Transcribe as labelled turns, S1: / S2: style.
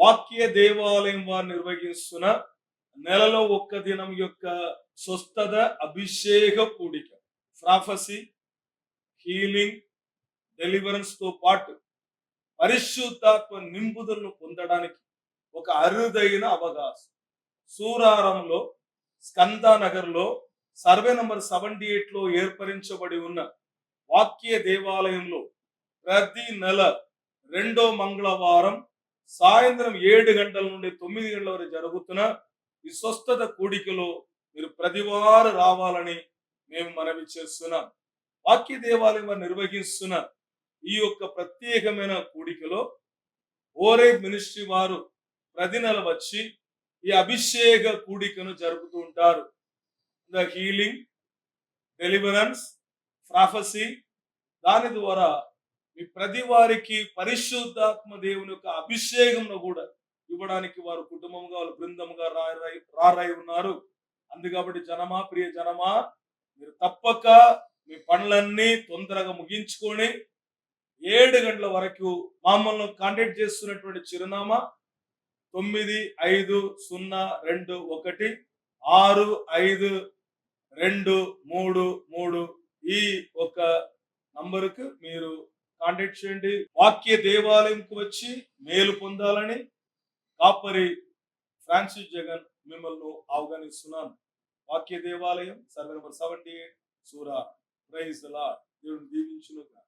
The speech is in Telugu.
S1: వాక్య దేవాలయం వారు నిర్వహిస్తున్న నెలలో ఒక్క దినం యొక్క స్వస్థత అభిషేక కూడిక ప్రాఫసీ హీలింగ్ డెలివరెన్స్తో పాటు పరిశుద్ధాత్మ నింపుదలను పొందడానికి ఒక అరుదైన అవకాశం. సూరారంలో స్కందానగర్లో సర్వే నంబర్ సెవెంటీ ఎయిట్లో ఏర్పరించబడి ఉన్న వాక్య దేవాలయంలో ప్రతి నెల రెండో మంగళవారం సాయంత్రం ఏడు గంటల నుండి తొమ్మిది గంటల వరకు జరుగుతున్న ఈ స్వస్థత కూడికలో మీరు ప్రతివారు రావాలని మేము మనవి చేస్తున్నాం. వాక్య దేవాలయం వారు నిర్వహిస్తున్న ఈ యొక్క ప్రత్యేకమైన కూడికలో ఓరే మినిస్ట్రీ వారు ప్రతి నెల వచ్చి ఈ అభిషేక కూడికను జరుపుతూ ఉంటారు. ద హీలింగ్ డెలివరెన్స్ ప్రాఫసీ దాని ద్వారా మీ ప్రతి వారికి పరిశుద్ధాత్మ దేవుని యొక్క అభిషేకంను కూడా ఇవ్వడానికి వారు కుటుంబంగా వాళ్ళు బృందంగా రారై రారై ఉన్నారు. అందుకబట్టి జనమా ప్రియ జనమా మీరు తప్పక మీ పనులన్నీ తొందరగా ముగించుకొని ఏడు గంటల వరకు మమ్మల్ని కాంటాక్ట్ చేస్తున్నటువంటి చిరునామా తొమ్మిది ఐదు సున్నా రెండు ఒకటి ఆరు ఐదు రెండు మూడు మూడు ఈ ఒక నంబరుకు మీరు కాంటాక్ట్ చేయండి. వాక్య దేవాలయంకు వచ్చి మేలు పొందాలని కాపరి ఫ్రాన్సిస్ జగన్ మిమ్మల్ని ఆహ్వానిస్తున్నాను. వాక్య దేవాలయం సర్వే నెంబర్ సెవెంటీ ఎయిట్ సూరా. ప్రైజ్ లా దేవుని దీవించునుగా